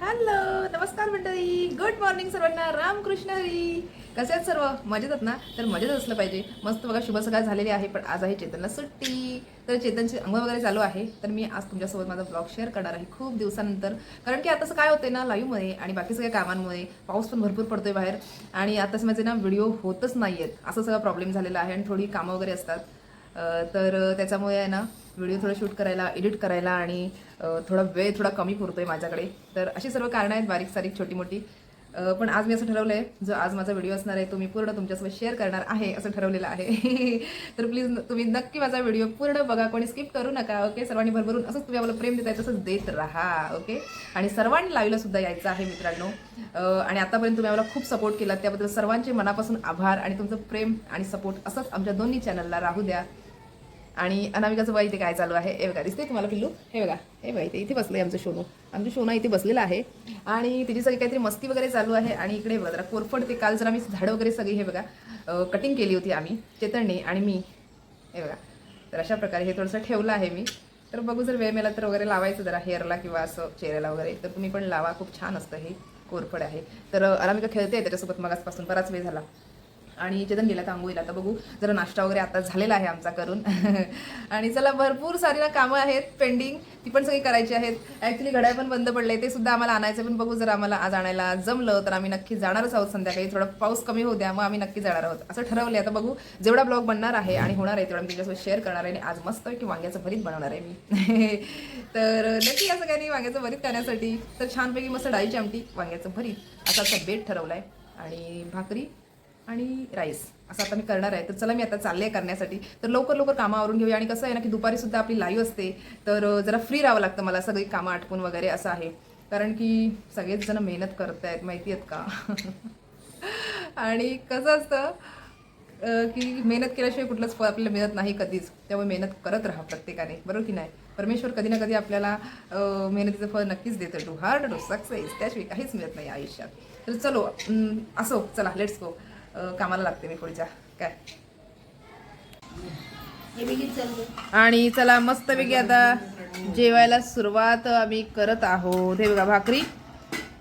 Hello नमस्कार मंडळी. Good morning सर्वांना. रामकृष्ण हरी. कसे आहेत सर्व? मजेत आहेत ना? तर मजेत असलं पाहिजे. मस्त बघा शुभ सकाळ झालेली आहे पण आज आहे चेतनला सुट्टी. तर चेतनची अंग वगैरे चालू आहे. तर मी आज तुमच्यासोबत माझा ब्लॉग शेअर करणार आहे खूप दिवसानंतर. कारण की आता काय होतंय ना लाईव्हमध्ये आणि बाकी सगळ्या कामांमुळे पाऊस पण भरपूर पडतोय बाहेर. आणि आता माझे ना व्हिडिओ होतच नाही आहेत असं सगळा प्रॉब्लेम झालेला आहे आणि थोडी कामं वगैरे असतात. तर त्याच्यामुळे आहे ना व्हिडिओ थोडं शूट करायला एडिट करायला आणि थोडा वेळ थोडा कमी पुरतो आहे माझ्याकडे. तर अशी सर्व कारणं आहेत बारीक सारीक छोटी मोठी. पण आज मी असं ठरवलं आहे जो आज माझा व्हिडिओ असणार आहे तो मी पूर्ण तुमच्यासोबत शेअर करणार आहे असं ठरवलेलं आहे. तर प्लीज तुम्ही नक्की माझा व्हिडिओ पूर्ण बघा कोणी स्किप करू नका ओके सर्वांनी भरभरून असंच तुम्ही आम्हाला प्रेम देताय तसंच देत राहा ओके आणि सर्वांनी लाईव्हला सुद्धा यायचं आहे मित्रांनो. आणि आतापर्यंत तुम्ही आम्हाला खूप सपोर्ट केला त्याबद्दल सर्वांचे मनापासून आभार आणि तुमचं प्रेम आणि सपोर्ट असंच आमच्या दोन्ही चॅनलला राहू द्या. आणि अनामिकाचं बघा इथे काय चालू आहे? हे बघा दिसते तुम्हाला पिल्लू? हे बघा हे बघा इथे इथे बसलं आहे आमचं शोनू आमचं शोना इथे बसलेला आहे. आणि तिची सगळी काहीतरी मस्ती वगैरे चालू आहे. आणि इकडे बघा जरा कोरफड ते काल जरा मी झाडं वगैरे सगळी हे बघा कटिंग केली होती आम्ही चेतनने आणि मी. हे बघा तर अशा प्रकारे हे थोडंसं ठेवलं आहे मी. तर बघू जर वेळ मिळाला तर वगैरे लावायचं जरा हेअरला किंवा असं चेहऱ्याला वगैरे. तर तुम्ही पण लावा खूप छान असतं हे कोरफड आहे. तर अनामिका खेळते त्याच्यासोबत मगासपासून बराच वेळ झाला. आणि चेतन गेला थांबू आंघोळीला आता बघू जरा नाश्ता वगैरे आता झालेला आहे आमचा करून. आणि चला भरपूर सारी ना कामं आहेत पेंडिंग ती पण सगळी करायची आहेत. ॲक्च्युली घड्याळ पण बंद पडले ते सुद्धा आम्हाला आणायचं पण बघू जर आम्हाला आज आणायला जमलं तर आम्ही नक्की जाणारच आहोत संध्याकाळी. थोडा पाऊस कमी होऊ द्या मग आम्ही नक्की जाणार आहोत. असं ठरवलं आता बघू जेवढा ब्लॉग बनणार आहे आणि होणार आहे तेवढा मी तुमच्यासोबत शेअर करणार आहे. आणि आज मस्त की वांग्याचं भरीत बनवणार आहे मी. तर नक्की असं काही नाही वांग्याचं भरीत करण्यासाठी. तर छानपैकी मस्त डाळीची आमटी वांग्याचं भरीत. असा असा बेट ठरवला आहे आणि भाकरी आणि राईस असं आता मी करणार आहे. तर चला मी आता चालले करण्यासाठी. तर लवकर लवकर कामं आवरून घेऊया. आणि कसं आहे ना की दुपारी सुद्धा आपली लाईव्ह असते. तर जरा फ्री राहावं लागतं मला. सगळी कामं आटपून वगैरे असं आहे. कारण की सगळेच जण मेहनत करत आहेत माहिती आहेत का? आणि कसं असतं की मेहनत केल्याशिवाय कुठलंच फळ आपल्याला मिळत नाही कधीच. त्यामुळे मेहनत करत राहा प्रत्येकाने. बरोबर की नाही? परमेश्वर कधी ना कधी आपल्याला मेहनतीचं फळ नक्कीच देतं टू हार्ड टू सक्सेस त्याशिवाय काहीच मिळत नाही आयुष्यात. तर चलो असो. चला लेट्स गो कामाला लागते मी पुढच्या. काय? आणि चला मस्त पैकी आता जेवायला सुरुवात आम्ही करत आहोत. हे बघा भाकरी.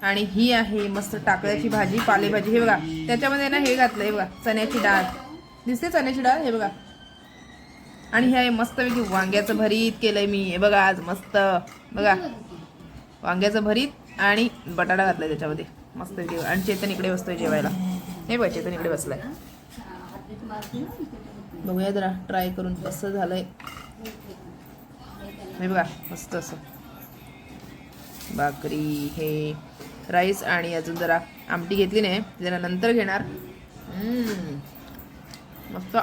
आणि ही आहे मस्त टाकळ्याची भाजी पालेभाजी. हे बघा त्याच्यामध्ये ना हे घातलं हे बघा चण्याची डाळ. दिसते चण्याची डाळ? हे बघा. आणि हे आहे मस्तपैकी वांग्याचं भरीत केलंय मी. हे बघा आज मस्त. बघा. वांग्याचं भरीत आणि बटाटा घातलाय त्याच्यामध्ये. मस्त आणि चेतन इकडे बसतोय जेवायला. हे पाहिजे चेतन इकडे बसलाय. बघूया जरा ट्राय करून कसं झालंय. हे बघा मस्त असं. भाकरी हे राईस आणि अजून जरा आमटी घेतली नाही जरा नंतर घेणार. मस्त.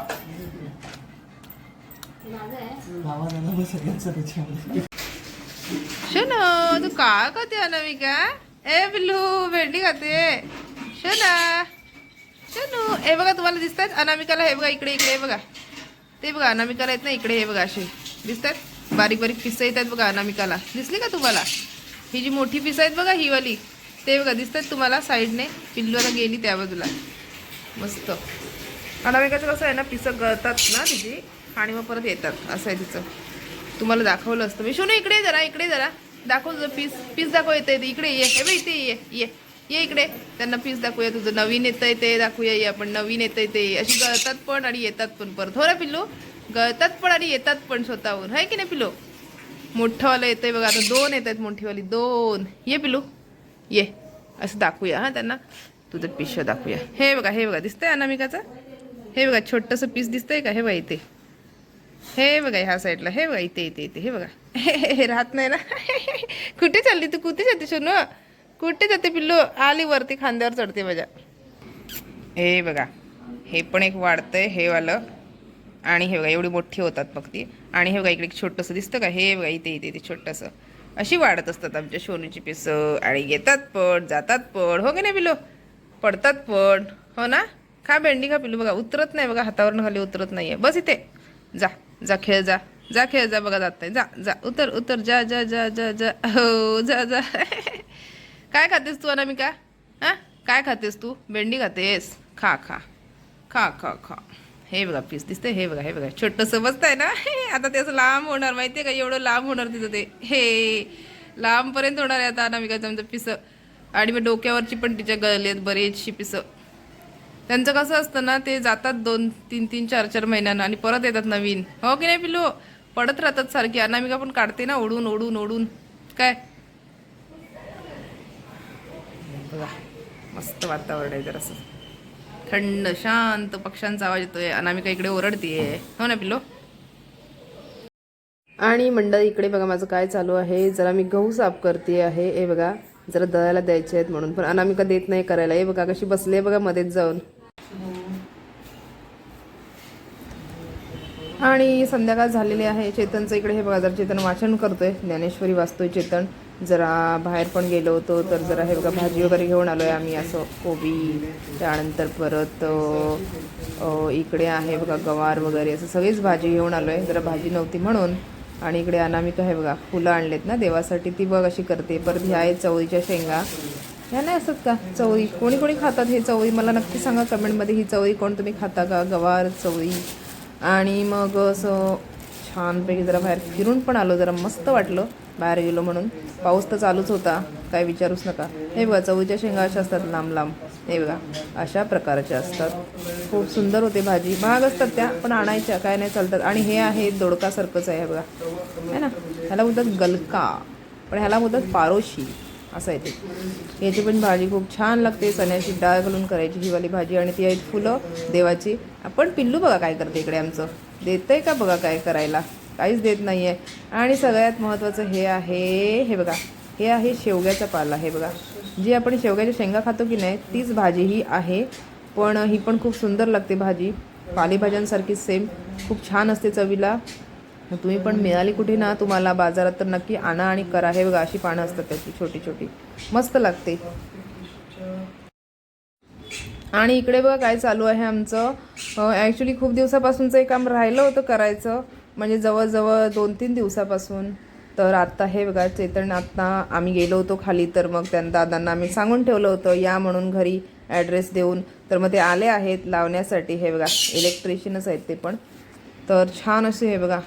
शन तू का खाते अनामिका? ए बिल्लू भेंडी खाते. शना. शनू हे बघा तुम्हाला दिसतात अनामिकाला हे बघा इकडे इकडे हे बघा. ते बघा अनामिकाला येत ना इकडे हे बघा असे. दिसतात बारीक बारीक पिसं येतात बघा अनामिकाला. दिसली का तुम्हाला? ही जी मोठी पिसं आहेत बघा ही वाली. ते बघा दिसतात तुम्हाला साईडने? पिल्लूला गेली त्या बाजूला. मस्त. अनामिकाचं कसं आहे ना पिसं गळतात ना तिची आणि मग परत येतात. असं आहे तिचं. तुम्हाला दाखवलं असतं. मी शोनू इकडे जरा इकडे जरा. दाखव तुझं पीस पीस दाखव येते इकडे ये. हे बघ इथे ये ये. ये इकडे. त्यांना पीस दाखवूया तुझं नवीन येतंय ते दाखवूया ये आपण नवीन येतंय ते. अशी गळतात पण आणि येतात पण परत. हो ना पिल्लू? गळतात पण आणि येतात पण स्वतःहून. आहे की नाही पिल्लू? मोठंवालं येतंय बघा आता दोन येत आहेत मोठीवाली. दोन. ये पिल्लू. ये. असं दाखवूया हां त्यांना. तुझं पिशव दाखवूया. हे बघा हे बघा. दिसतंय अनामिकाचं? हे बघा छोटंसं पीस दिसतंय का? हे बघा इथे. हे बघा ह्या साईडला हे बघा इथे इथे इथे. हे बघा. हे राहत नाही ना? कुठे चालली तू? कुठे जाते सोनू? कुठे जाते पिल्लू? आली वरती खांद्यावर चढते माझ्या हे बघा. हे पण एक वाढतंय हे वालं. आणि हे बघा एवढी मोठी होतात मग ती. आणि हे बघा इकडे एक छोटंसं दिसतं का? हे बघा इथे इथे इथे छोटंसं. अशी वाढत असतात आमच्या सोनूची पिसं. आणि येतात पण जातात पण. हो की नाही पिल्लू? पडतात पण. हो ना? खा भेंडी खा पिल्लू. बघा उतरत नाही बघा हातावरून खाली उतरत नाही आहे बस इथे. जा जा खेळ जा. जा खेळ जा बघा जात नाही. जा जा. उतर उतर. जा जा जा जा जा. हो जा जा. काय खातेस तू अनामिका? हां? काय खातेस तू? भेंडी खातेस? खा खा. खा खा खा. हे बघा पीस दिसते हे बघा हे बघा. छोटंसं बसतंय ना? आता ते असं लांब होणार माहिती आहे का? एवढं लांब होणार तिथं ते. हे लांबपर्यंत होणार आहे आता अनामिकाचं आमचं पिसं आणि मग डोक्यावरची पण तिच्या गळली आहेत बरीचशी पिसं त्यांचं कसं असतं ना ते जातात दोन तीन तीन चार चार महिन्यानं आणि परत येतात नवीन. हो की नाही पिलो पडत राहतात सारखी. अनामिका पण काढते ना ओढून ओढून ओढून. काय? बघा मस्त वातावरण आहे जरासं. थंड शांत पक्ष्यांचा आवाज येतोय अनामिका इकडे ओरडतीये. हो ना पिल्लो? आणि मंडळ इकडे बघा माझं काय चालू आहे. जरा मी गहू साफ करते आहे. हे बघा जरा दळायला द्यायचे आहेत म्हणून. पण अनामिका देत नाही करायला. हे बघा कशी बसले बघा मध्येच जाऊन. आणि संध्याकाळ झालेली आहे. चेतनचं इकडे हे बघा जर चेतन वाचन करतोय. ज्ञानेश्वरी वाचतोय चेतन. जरा बाहेर पण गेलो होतो तर जरा हे बघा भाजी वगैरे घेऊन आलो आहे आम्ही असं कोबी त्यानंतर परत इकडे आहे बघा गवार वगैरे असं सगळीच भाजी घेऊन आलो आहे जरा भाजी नव्हती म्हणून. आणि इकडे अनामिका आहे बघा फुलं आणलेत ना देवासाठी ती बघ अशी करते. परत ह्या आहेत चवळीच्या शेंगा. ह्या नाही असत का? चवळी. कोणी कोणी खातात हे चवळी? मला नक्की सांगा कमेंटमध्ये ही चवळी कोण तुम्ही खाता का? गवार चवळी. आणि मग असं छानपैकी जरा बाहेर फिरून पण आलो जरा मस्त वाटलं. बाहेर गेलो म्हणून. पाऊस तर चालूच होता काय विचारूच नका. हे बघा चवळीच्या शेंगा अशा असतात लांब लांब हे बघा अशा प्रकारच्या असतात. खूप सुंदर होते भाजी. महाग असतात त्या पण आणायच्या काय नाही चालतात आणि हे आहे दोडकासारखंच आहे हे बघा. है ना? ह्याला बोलतात गलका पण ह्याला बोलतात पारोशी असं आहे ते. याची पण भाजी खूप छान लागते. चण्याची डाळ घालून करायची ही वाली भाजी. आणि ती आहेत फुलं देवाची. आपण पिल्लू बघा काय करते इकडे आमचं. देतं आहे का बघा काय करायला? काहीच देत नाही आहे आणि सगळ्यात महत्त्वाचं हे आहे हे बघा. हे आहे शेवग्याचा पाला हे बघा. जी आपण शेवग्याच्या शेंगा खातो की नाही तीच भाजी ही आहे. पण ही पण खूप सुंदर लागते भाजी. पालेभाज्यांसारखी सेम खूप छान असते चवीला. तुम्ही पण मिळाली कुठे ना तुम्हाला बाजारात तर नक्की आणा आणि करा. हे बघा अशी पानं असतात त्याची छोटी छोटी मस्त लागते. आणि इकडे बघा काय चालू आहे आमचं. ॲक्च्युली खूप दिवसापासूनचं एक काम राहिलं होतं करायचं. म्हणजे जवळजवळ दोन तीन दिवसापासून. तर आत्ता हे बघा चेतन आत्ता आम्ही गेलो होतो खाली तर मग त्या दादांना आम्ही सांगून ठेवलं होतं या म्हणून घरी ॲड्रेस देऊन. तर मग ते आले आहेत लावण्यासाठी. हे बघा इलेक्ट्रिशियनच आहेत ते पण. तर छान असे हे बघा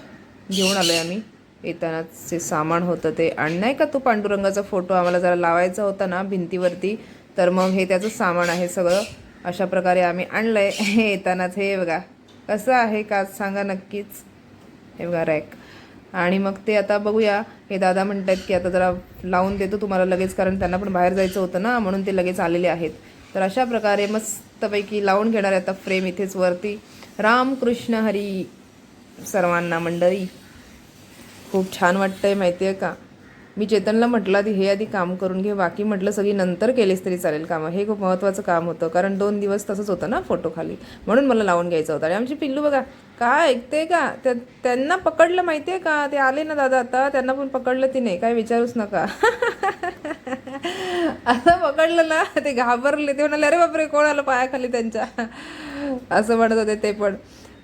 घेऊन आलो आहे आम्ही. येतानाच ते सामान होतं ते आणि नाही का तो पांडुरंगाचा फोटो आम्हाला जरा लावायचा होता ना भिंतीवरती? तर मग हे त्याचं सामान आहे सगळं. अशा प्रकारे आम्ही आणलं आहे हे येतानाच हे बघा. कसं आहे का सांगा नक्कीच. हे बघा रॅक. आणि मग ते आता बघूया. हे दादा म्हणतात की आता जरा लावून देतो तुम्हाला लगेच कारण त्यांना पण बाहेर जायचं होतं ना म्हणून ते लगेच आलेले आहेत. तर अशा प्रकारे मस्तपैकी लावून घेणार आहे आता फ्रेम इथेच वरती. रामकृष्ण हरी सर्वांना मंडळी. खूप छान वाटतंय माहिती आहे का? मी चेतनला म्हटलं आधी हे आधी काम करून घे बाकी म्हटलं सगळी नंतर केलीस तरी चालेल कामं. हे खूप महत्त्वाचं काम होतं कारण दोन दिवस तसंच होतं ना फोटो खाली. म्हणून मला लावून घ्यायचं होतं. आणि आमची पिल्लू बघा काय ऐकते का? त्या त्यांना पकडलं माहिती आहे का? ते आले ना दादा आता त्यांना पण पकडलं तिने. काय विचारूच नका. असं पकडलं ना ते घाबरले. ते म्हणाले अरे बापरे कोण आलं पायाखाली त्यांच्या? असं म्हणत होते ते पण.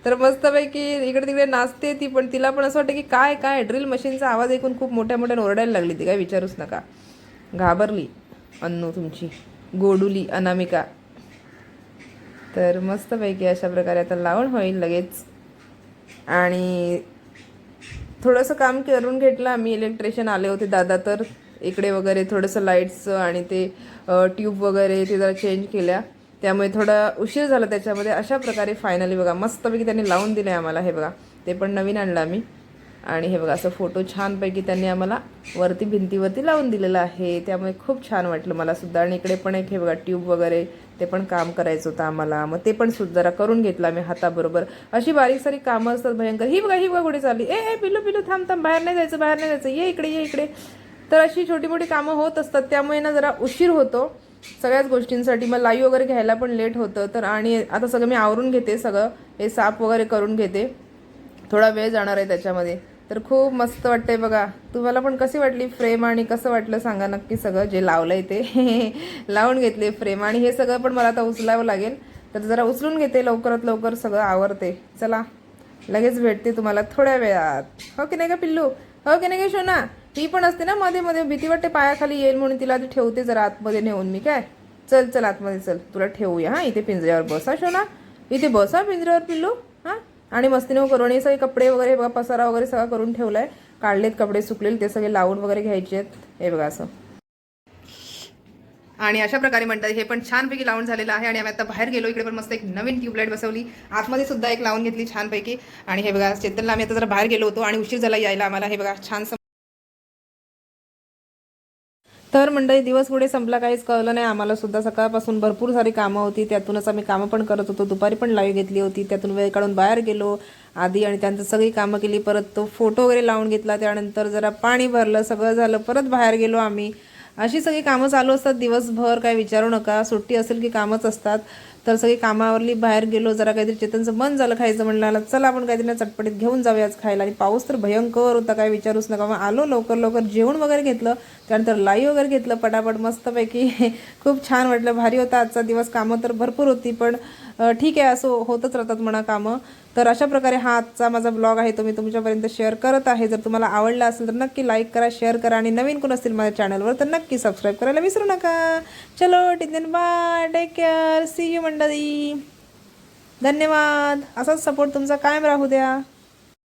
तर मस्तपैकी इकडे तिकडे नाचते ती पण तिला पण असं वाटतं की काय काय? ड्रिल मशीनचा आवाज ऐकून खूप मोठ्या मोठ्याने ओरडायला लागली ती काय विचारूच नका. घाबरली अन्नू तुमची. गोडुली अनामिका. तर मस्तपैकी अशा प्रकारे आता लावण होईल लगेच. आणि थोडंसं काम करून घेतलं आम्ही इलेक्ट्रिशियन आले होते दादा तर. इकडे वगैरे थोडंसं लाईट्स आणि ते ट्यूब वगैरे ते जरा चेंज केल्या. त्यामुळे थोडा उशीर झाला त्याच्यामध्ये. अशा प्रकारे फायनली बघा मस्तपैकी त्यांनी लावून दिले आम्हाला हे बघा. ते पण नवीन आणलं आम्ही. आणि हे बघा असं फोटो छानपैकी त्यांनी आम्हाला वरती भिंतीवरती लावून दिलेलं आहे. त्यामुळे खूप छान वाटलं मला सुद्धा. आणि इकडे पण एक हे बघा ट्यूब वगैरे ते पण काम करायचं होतं आम्हाला. मग ते पण सुद्धा जरा करून घेतलं आम्ही हाताबरोबर. अशी बारीक सारी कामं असतात भयंकर. ही बघा ही बघा कुठे चालली. ए ए पिलू पिलू थांब थांब बाहेर नाही जायचं बाहेर नाही जायचं. ये इकडे ये इकडे. तर अशी छोटी मोठी कामं होत असतात. त्यामुळे ना जरा उशीर होतो. सगळ्याच गोष्टींसाठी मग लाई वगैरे घ्यायला पण लेट होतं. तर आणि आता सगळं मी आवरून घेते सगळं. हे साफ वगैरे करून घेते. थोडा वेळ जाणार आहे त्याच्यामध्ये. तर खूप मस्त वाटतंय बघा. तुम्हाला पण कशी वाटली फ्रेम आणि कसं वाटलं सांगा नक्की सगळं. जे लावलंय ते. लावून घेतले फ्रेम आणि हे सगळं पण मला आता उचलावं लागेल. तर जरा उचलून घेते लवकरात लवकर सगळं आवरते. चला. लगेच भेटते तुम्हाला थोड्या वेळात. हो की नाही का पिल्लू? हो की नाही का शोना? ती पण असते ना मध्ये मध्ये भीती वाटते पायाखाली येईल म्हणून तिला ठेवते जरा आतमध्ये नेऊन मी. काय? चल चल आतमध्ये चल. तुला ठेवूया हा इथे पिंजऱ्यावर बस शोना. इथे बस पिंजऱ्यावर पिल्लू हा. आणि मस्तीने हो करून हे सगळे कपडे वगैरे बघा पसारा वगैरे सगळा करून ठेवलाय. काढलेत कपडे सुकलेले ते सगळे लावून वगैरे घ्यायचे आहेत. हे बघा असं. आणि अशा प्रकारे म्हणतात हे पण छानपैकी लावून झालेलं आहे. आणि आम्ही आता बाहेर गेलो इकडे पण मस्त एक नवीन ट्यूबलाईट बसवली. आतमध्ये सुद्धा एक लावून घेतली छानपैकी. आणि हे बघा चेतनला आम्ही आता जरा बाहेर गेलो होतो आणि उशीर झाला यायला आम्हाला. हे बघा छान तर मंडळी दिवस पुढे संपला काहीच कळलं नाही. आम्हाला सुद्धा सकाळपासून भरपूर सारी कामं होती. त्यातूनच आम्ही कामं पण करत होतो. दुपारी पण लाईव्ह घेतली होती. त्यातून वेळ काढून बाहेर गेलो. आधी आणि त्यांचं सगळी कामं केली. परत तो फोटो वगैरे लावून घेतला. त्यानंतर जरा पाणी भरलं. सगळं झालं. परत बाहेर गेलो आम्ही. अशी सगळी कामं चालू असतात. दिवसभर काय विचारू नका. सुट्टी असेल की कामच असतात. तर सगळी कामावरली बाहेर गेलो जरा काहीतरी चेतनचं मन झालं खायचं म्हणलं चला आपण काहीतरी ना चटपटीत घेऊन जाऊया आज खायला. आणि पाऊस तर भयंकर होता काय विचारूच नका. मग आलो लवकर लवकर जेवण वगैरे घेतलं त्यानंतर लाई वगैरे घेतलं पटापट मस्तपैकी. खूप छान वाटलं. भारी होता आजचा दिवस. कामं तर भरपूर होती पण ठीक आहे असं होतच राहतात म्हणा कामं. तर अशा प्रकारे हा आजचा माझा ब्लॉग आहे. तो मी तुमच्यापर्यंत शेअर करत आहे. जर तुम्हाला आवडला असेल तर नक्की लाईक करा शेअर करा. आणि नवीन कोण असतील माझ्या चॅनलवर तर नक्की सबस्क्राईब करायला विसरू नका. चलो tin bye. Take care see you मंडळी. धन्यवाद. असाच सपोर्ट तुमचा कायम राहू द्या.